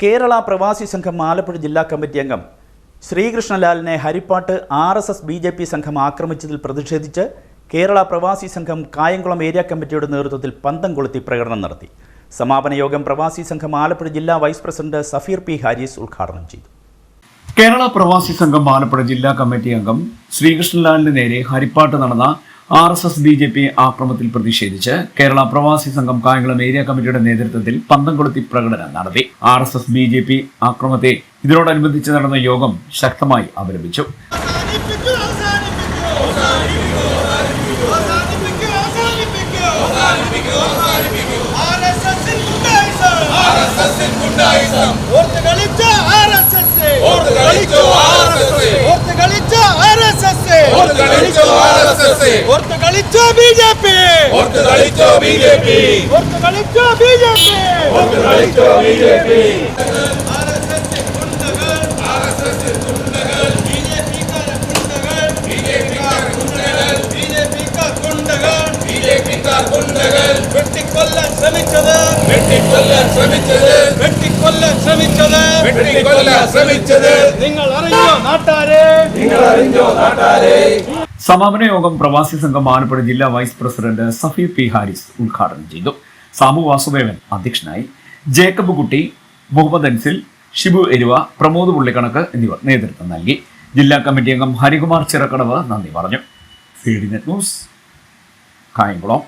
കേരള പ്രവാസി സംഘം ആലപ്പുഴ ജില്ലാ കമ്മിറ്റി അംഗം ശ്രീകൃഷ്ണലാലിനെ ഹരിപ്പാട്ട് R S S B J P സംഘം ആക്രമിച്ചതിൽ പ്രതിഷേധിച്ച് കേരള പ്രവാസി സംഘം കായംകുളം ഏരിയ കമ്മിറ്റിയുടെ നേതൃത്വത്തിൽ പന്തം കൊളുത്തി പ്രകടനം നടത്തി. സമാപന യോഗം പ്രവാസി സംഘം ആലപ്പുഴ ജില്ലാ vice president Safeer P Haris ഉദ്ഘാടനം ചെയ്തു. കേരള പ്രവാസി സംഘം ആലപ്പുഴ ജില്ലാ കമ്മിറ്റി അംഗം ശ്രീകൃഷ്ണലാലിന് നേരെ ഹരിപ്പാട്ട് നടന്ന R S S B J P ആക്രമത്തിൽ പ്രതിഷേധിച്ച് കേരള പ്രവാസി സംഘം കായംകുളം ഏരിയ കമ്മിറ്റിയുടെ നേതൃത്വത്തിൽ പന്തം കൊളുത്തി പ്രകടനം നടത്തി. R S S B J P ആക്രമത്തെ ഇതിനോടനുബന്ധിച്ച് നടന്ന യോഗം ശക്തമായി അപലപിച്ചു. ഓർത്ത് കളിച്ചോ ആർ എസ് എസ് ഓർത്ത് കളിച്ചോ RSS എസ് എസ് ഓർത്ത് കളിച്ച அரசு. ஒருத்து கழிச்சோ பிஜேபி ஒருத்து கழிச்சோ பிஜேபி ஒருத்து கழிச்சோ பிஜேபி ஒருத்து கழிச்சோ பிஜேபி வெட்டிக் கொல்ல சமிச்சது. வெட்டிக் கொல்ல சமிச்சது. வெட்டிக் கொல்ல சமிச்சது. வெட்டிக் கொல்ல சமிச்சது. நீங்கள் அறிஞ்சோ நாட்டாரே. நீங்கள் அறிஞ்சோ நாட்டாரே. സമാപന യോഗം പ്രവാസി സംഘം ആലപ്പുഴ ജില്ലാ vice president Safeer P Haris ഉദ്ഘാടനം ചെയ്തു. സാമു വാസുദേവൻ അധ്യക്ഷനായി. ജേക്കബ് കുട്ടി മുഹമ്മദ് അൻസിൽ ഷിബു എരുവ പ്രമോദ് പുള്ളിക്കണക്ക് എന്നിവർ നേതൃത്വം നൽകി. ജില്ലാ കമ്മിറ്റി അംഗം ഹരികുമാർ ചിറക്കടവ് നന്ദി പറഞ്ഞു. C D net news Kayamkulam.